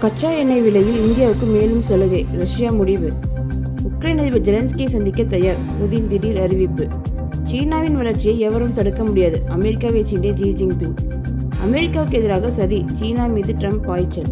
கச்சா எண்ணெய் விலையில் இந்தியாவுக்கு மேலும் சலுகை ரஷ்யா முடிவு. உக்ரைன் அதிபர் ஜெலன்ஸ்கியை சந்திக்க தயார் புதின் திடீர் அறிவிப்பு. சீனாவின் வளர்ச்சியை எவரும் தடுக்க முடியாது அமெரிக்காவை சீண்டிய ஜி ஜின்பிங். அமெரிக்காவுக்கு எதிராக சதி சீனா மீது ட்ரம்ப் பாய்ச்சல்.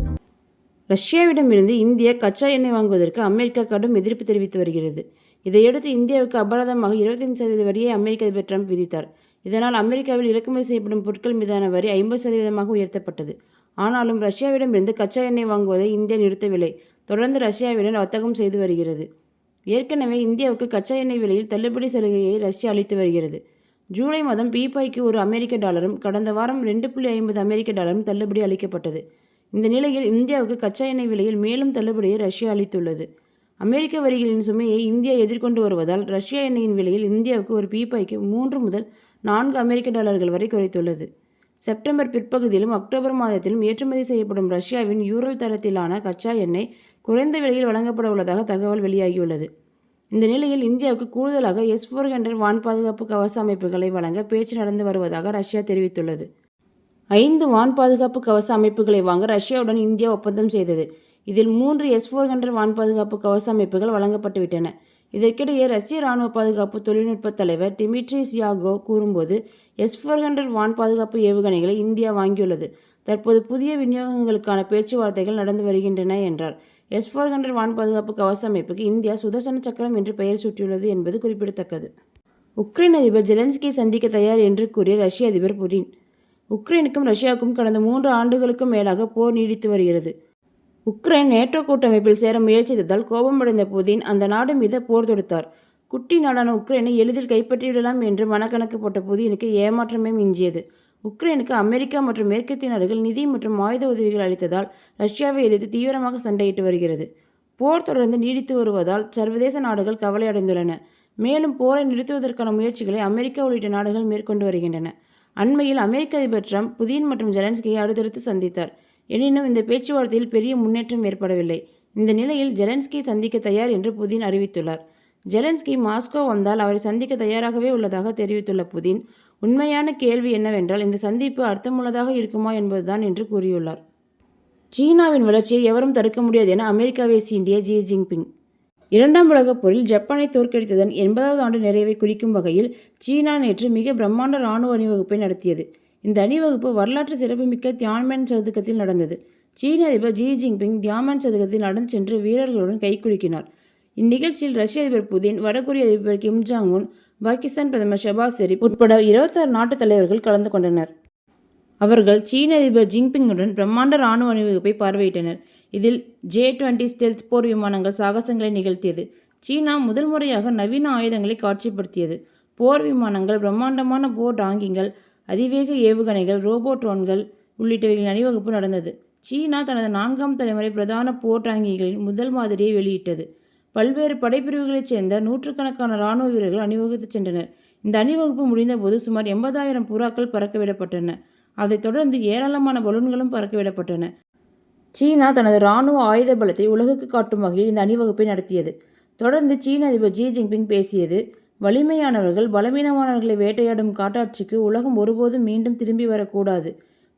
ரஷ்யாவிடமிருந்து இந்தியா கச்சா எண்ணெய் வாங்குவதற்கு அமெரிக்கா கடும் எதிர்ப்பு தெரிவித்து வருகிறது. இதையடுத்து இந்தியாவுக்கு அபராதமாக இருபத்தைந்து சதவீத வரியை அமெரிக்க அதிபர் ட்ரம்ப் விதித்தார். இதனால் அமெரிக்காவில் இறக்குமதி செய்யப்படும் பொருட்கள் மீதான வரி ஐம்பது சதவீதமாக உயர்த்தப்பட்டது. ஆனாலும் ரஷ்யாவிடமிருந்து கச்சா எண்ணெய் வாங்குவதை இந்தியா நிறுத்தவில்லை. தொடர்ந்து ரஷ்யாவிடம் வர்த்தகம் செய்து வருகிறது. ஏற்கனவே இந்தியாவுக்கு கச்சா எண்ணெய் விலையில் தள்ளுபடி சலுகையை ரஷ்யா அளித்து வருகிறது. ஜூலை மாதம் பீபாய்க்கு ஒரு அமெரிக்க டாலரும் கடந்த வாரம் ரெண்டு புள்ளி ஐம்பது அமெரிக்க டாலரும் தள்ளுபடி அளிக்கப்பட்டது. இந்த நிலையில் இந்தியாவுக்கு கச்சா எண்ணெய் விலையில் மேலும் தள்ளுபடியை ரஷ்யா அளித்துள்ளது. அமெரிக்க வரிகளின் சுமையை இந்தியா எதிர்கொண்டு வருவதால் ரஷ்யா எண்ணெயின் விலையில் இந்தியாவுக்கு ஒரு பீப்பாய்க்கு மூன்று முதல் நான்கு அமெரிக்க டாலர்கள் வரை குறைத்துள்ளது. செப்டம்பர் பிற்பகுதியிலும் அக்டோபர் மாதத்திலும் ஏற்றுமதி செய்யப்படும் ரஷ்யாவின் யூரல் தரத்திலான கச்சா எண்ணெய் குறைந்த விலையில் வழங்கப்பட உள்ளதாக தகவல் வெளியாகியுள்ளது. இந்த நிலையில் இந்தியாவுக்கு கூடுதலாக எஸ் ஃபோர் ஹண்ட்ரட் வான் பாதுகாப்பு கவச அமைப்புகளை வழங்க பேச்சு நடந்து வருவதாக ரஷ்யா தெரிவித்துள்ளது. ஐந்து வான் பாதுகாப்பு கவச அமைப்புகளை வாங்க ரஷ்யாவுடன் இந்தியா ஒப்பந்தம் செய்தது. இதில் மூன்று எஸ் ஃபோர் ஹண்ட்ரட் வான் பாதுகாப்பு கவச அமைப்புகள் வழங்கப்பட்டுவிட்டன. இதற்கிடையே ரஷ்ய ராணுவ பாதுகாப்பு தொழில்நுட்ப தலைவர் டிமிட்ரி சியாகோ கூறும்போது எஸ் ஃபோர் ஹண்ட்ரட் வான் பாதுகாப்பு ஏவுகணைகளை இந்தியா வாங்கியுள்ளது. தற்போது புதிய விநியோகங்களுக்கான பேச்சுவார்த்தைகள் நடந்து வருகின்றன என்றார். எஸ் ஃபோர் ஹண்ட்ரட் வான் பாதுகாப்பு கவச அமைப்புக்கு இந்தியா சுதர்சன சக்கரம் என்று பெயர் சூட்டியுள்ளது என்பது குறிப்பிடத்தக்கது. உக்ரைன் அதிபர் ஜெலன்ஸ்கி சந்திக்க தயார் என்று கூறிய ரஷ்ய அதிபர் புரின் உக்ரைனுக்கும் ரஷ்யாவுக்கும் கடந்த மூன்று ஆண்டுகளுக்கும் மேலாக போர் நீடித்து வருகிறது. உக்ரைன் நேட்டோ கூட்டமைப்பில் சேர முயற்சித்ததால் கோபமடைந்த புதின் அந்த நாடு மீது போர் தொடுத்தார். குட்டி நாடான உக்ரைனை எளிதில் கைப்பற்றிவிடலாம் என்று மனக்கணக்கு போட்ட புதினுக்கு ஏமாற்றமே மிஞ்சியது. உக்ரைனுக்கு அமெரிக்கா மற்றும் மேற்கத்திய நாடுகள் நிதி மற்றும் ஆயுத உதவிகள் அளித்ததால் ரஷ்யாவை எதிர்த்து தீவிரமாக சண்டையிட்டு வருகிறது. போர் தொடர்ந்து நீடித்து வருவதால் சர்வதேச நாடுகள் கவலை அடைந்துள்ளன. மேலும் போரை நிறுத்துவதற்கான முயற்சிகளை அமெரிக்கா உள்ளிட்ட நாடுகள் மேற்கொண்டு வருகின்றன. அண்மையில் அமெரிக்க அதிபர் ட்ரம்ப் புதின் மற்றும் ஜெலன்ஸ்கியை அடுத்தடுத்து சந்தித்தார். எனினும் இந்த பேச்சுவார்த்தையில் பெரிய முன்னேற்றம் ஏற்படவில்லை. இந்த நிலையில் ஜெலன்ஸ்கி சந்திக்க தயார் என்று புதின் அறிவித்துள்ளார். ஜெலன்ஸ்கி மாஸ்கோ வந்தால் அவரை சந்திக்க தயாராகவே உள்ளதாக தெரிவித்துள்ள புதின் உண்மையான கேள்வி என்னவென்றால் இந்த சந்திப்பு அர்த்தமுள்ளதாக இருக்குமா என்பதுதான் என்று கூறியுள்ளார். சீனாவின் வளர்ச்சியை எவரும் தடுக்க முடியாது என அமெரிக்காவை சீண்டிய ஜி ஜின்பிங். இரண்டாம் உலகப் போரில் ஜப்பானை தோற்கடித்ததன் எண்பதாவது ஆண்டு நிறைவை குறிக்கும் வகையில் சீனா நேற்று மிக பிரம்மாண்ட இராணுவ அணிவகுப்பை நடத்தியது. இந்த அணிவகுப்பு வரலாற்று சிறப்புமிக்க தியான்மேன் சதுக்கத்தில் நடந்தது. சீன அதிபர் ஜி ஜின்பிங் தியான்மேன் சதுக்கத்தில் நடந்து சென்று வீரர்களுடன் கைக்குலுக்கினார் இந்நிகழ்ச்சியில் ரஷ்ய அதிபர் புதின் வடகொரிய அதிபர் கிம் ஜாங் உன் பாகிஸ்தான் பிரதமர் ஷபாஸ் ஷெரீப் உட்பட இருபத்தாறு நாட்டு தலைவர்கள் கலந்து கொண்டனர். அவர்கள் சீன அதிபர் ஜின்பிங்குடன் பிரம்மாண்ட இராணுவ அணிவகுப்பை பார்வையிட்டனர். இதில் ஜே டுவெண்ட்டி ஸ்டெல்த் போர் விமானங்கள் சாகசங்களை நிகழ்த்தியது. சீனா முதல் முறையாக நவீன ஆயுதங்களை காட்சிப்படுத்தியது. போர் விமானங்கள் பிரம்மாண்டமான போர் டாங்கிங்கள் அதிவேக ஏவுகணைகள் ரோபோ ட்ரோன்கள் உள்ளிட்டவைகளின் அணிவகுப்பு நடந்தது. சீனா தனது நான்காம் தலைமுறை பிரதான போர் டாங்கிகளின் முதல் மாதிரியை வெளியிட்டது. பல்வேறு படைப்பிரிவுகளைச் சேர்ந்த நூற்றுக்கணக்கான இராணுவ வீரர்கள் அணிவகுத்து சென்றனர். இந்த அணிவகுப்பு முடிந்தபோது சுமார் எண்பதாயிரம் புறாக்கள் பறக்கவிடப்பட்டன. அதைத் தொடர்ந்து ஏராளமான பலூன்களும் பறக்கவிடப்பட்டன. சீனா தனது இராணுவ ஆயுத பலத்தை உலகுக்கு காட்டும் வகையில் இந்த அணிவகுப்பை நடத்தியது. தொடர்ந்து சீன அதிபர் ஜி ஜின்பிங் பேசியது வலிமையானவர்கள் பலவீனமானவர்களை வேட்டையாடும் காட்டாட்சிக்கு உலகம் ஒருபோதும் மீண்டும் திரும்பி வரக்கூடாது.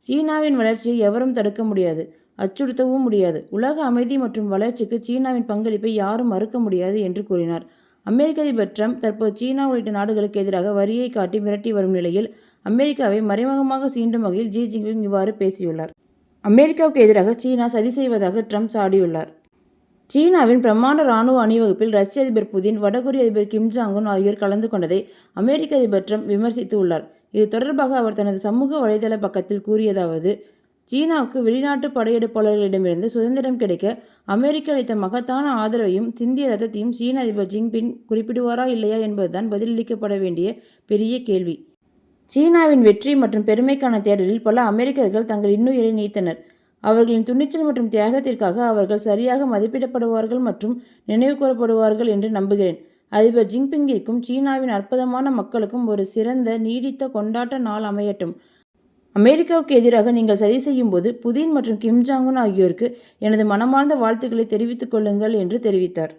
சீனாவின் வளர்ச்சியை எவரும் தடுக்க முடியாது. அச்சுறுத்தவும் முடியாது. உலக அமைதி மற்றும் வளர்ச்சிக்கு சீனாவின் பங்களிப்பை யாரும் மறுக்க முடியாது என்று கூறினார். அமெரிக்க அதிபர் ட்ரம்ப் தற்போது சீனா உள்ளிட்ட நாடுகளுக்கு எதிராக வரியை காட்டி மிரட்டி வரும் நிலையில் அமெரிக்காவை மறைமுகமாக சீண்டும் வகையில் ஜி ஜின்பிங் இவ்வாறு பேசியுள்ளார். அமெரிக்காவுக்கு எதிராக சீனா சதி செய்வதாக ட்ரம்ப் சாடியுள்ளார். சீனாவின் பிரம்மாண்ட ராணுவ அணிவகுப்பில் ரஷ்ய அதிபர் புதின் வடகொரிய அதிபர் கிம் ஜாங் உன் ஆகியோர் கலந்து கொண்டதை அமெரிக்க அதிபர் ட்ரம்ப் விமர்சித்து உள்ளார் இது தொடர்பாக அவர் தனது சமூக வலைதள பக்கத்தில் கூறியதாவது சீனாவுக்கு வெளிநாட்டு படையெடுப்பாளர்களிடமிருந்து சுதந்திரம் கிடைக்க அமெரிக்கா அளித்த மகத்தான ஆதரவையும் சிந்திய ரத்தத்தையும் சீன அதிபர் ஜின்பின் குறிப்பிடுவாரா இல்லையா என்பதுதான் பதிலளிக்கப்பட வேண்டிய பெரிய கேள்வி. சீனாவின் வெற்றி மற்றும் பெருமைக்கான தேடலில் பல அமெரிக்கர்கள் தங்கள் இன்னுயிரை நீத்தனர். அவர்களின் துணிச்சல் மற்றும் தியாகத்திற்காக அவர்கள் சரியாக மதிப்பிடப்படுவார்கள் மற்றும் நினைவு கூறப்படுவார்கள் என்று நம்புகிறேன். அதிபர் ஜின்பிங்கிற்கும் சீனாவின் அற்புதமான மக்களுக்கும் ஒரு சிறந்த நீடித்த கொண்டாட்ட நாள் அமையட்டும். அமெரிக்காவுக்கு எதிராக நீங்கள் சதி செய்யும் போது புதின் மற்றும் கிம் ஜாங்குன் ஆகியோருக்கு எனது மனமார்ந்த வாழ்த்துக்களை தெரிவித்துக் கொள்ளுங்கள் என்று தெரிவித்தார்.